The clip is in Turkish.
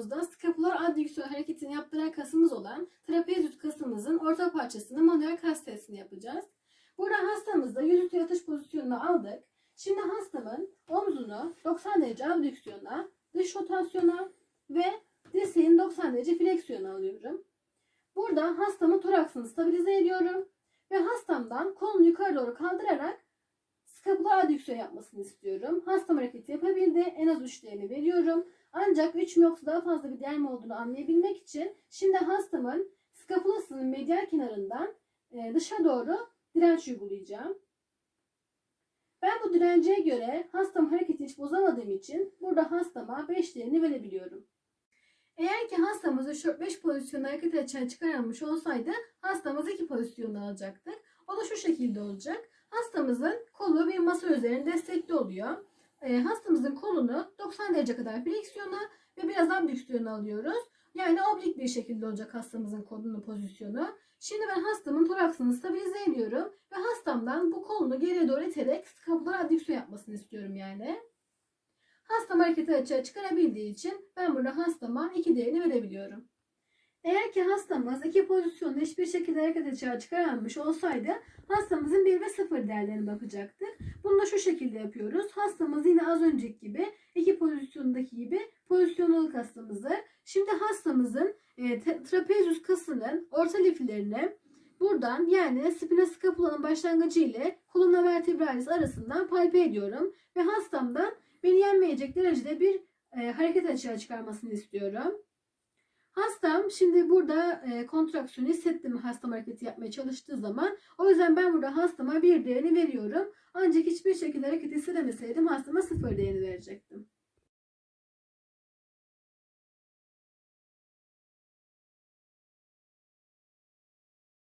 videomuzda skapular adduksiyon hareketini yaptıran kasımız olan trapezius kasımızın orta parçasını manuel kas testini yapacağız. Burada hastamızda yüzüstü yatış pozisyonunu aldık. Şimdi hastamın omzunu 90 derece abdüksiyona, dış rotasyona ve dirseğin 90 derece fleksiyona alıyorum. Burada hastamın toraksını stabilize ediyorum ve hastamdan kolunu yukarı doğru kaldırarak skapular adüksiyon yapmasını istiyorum. Hastam hareketi yapabildi. En az 3 değerini veriyorum. Ancak 3 mü yoksa daha fazla bir mi olduğunu anlayabilmek için şimdi hastamın skapulasının medial kenarından e, dışa doğru direnç uygulayacağım. Ben bu direnceye göre hastam hareketi hiç bozamadığım için burada hastama 5 değerini verebiliyorum. Eğer ki hastamız 3-4-5 pozisyonda hareket açığa çıkarılmış olsaydı hastamız 2 pozisyonda alacaktık. O da şu şekilde olacak. Hastamızın kolu bir masa üzerinde destekli oluyor. E, hastamızın kolunu 90 derece kadar fleksiyona ve biraz abdüksiyona alıyoruz. Yani oblik bir şekilde olacak hastamızın kolunun pozisyonu. Şimdi ben hastamın toraksını stabilize ediyorum ve hastamdan bu kolunu geriye doğru iterek skapular adüksiyon yapmasını istiyorum yani. Hastam hareketi açığa çıkarabildiği için ben burada hastama 2 değerini verebiliyorum. Eğer ki hastamız iki pozisyonda hiçbir şekilde hareket açığa çıkaramamış olsaydı hastamızın 1 ve 0 değerlerine bakacaktık. Bunu da şu şekilde yapıyoruz. Hastamız yine az önceki gibi iki pozisyondaki gibi pozisyonluluk hastamızı. Şimdi hastamızın e, trapezius kasının orta liflerini buradan yani spina scapulanın başlangıcı ile columna vertebralis arasından palpe ediyorum. Ve hastamdan beni yenmeyecek derecede bir e, hareket açığa çıkarmasını istiyorum. Hastam şimdi burada e, kontraksiyonu hissetti mi hastam hareketi yapmaya çalıştığı zaman. O yüzden ben burada hastama bir değerini veriyorum. Ancak hiçbir şekilde hareket hissedemeseydim hastama sıfır değerini verecektim.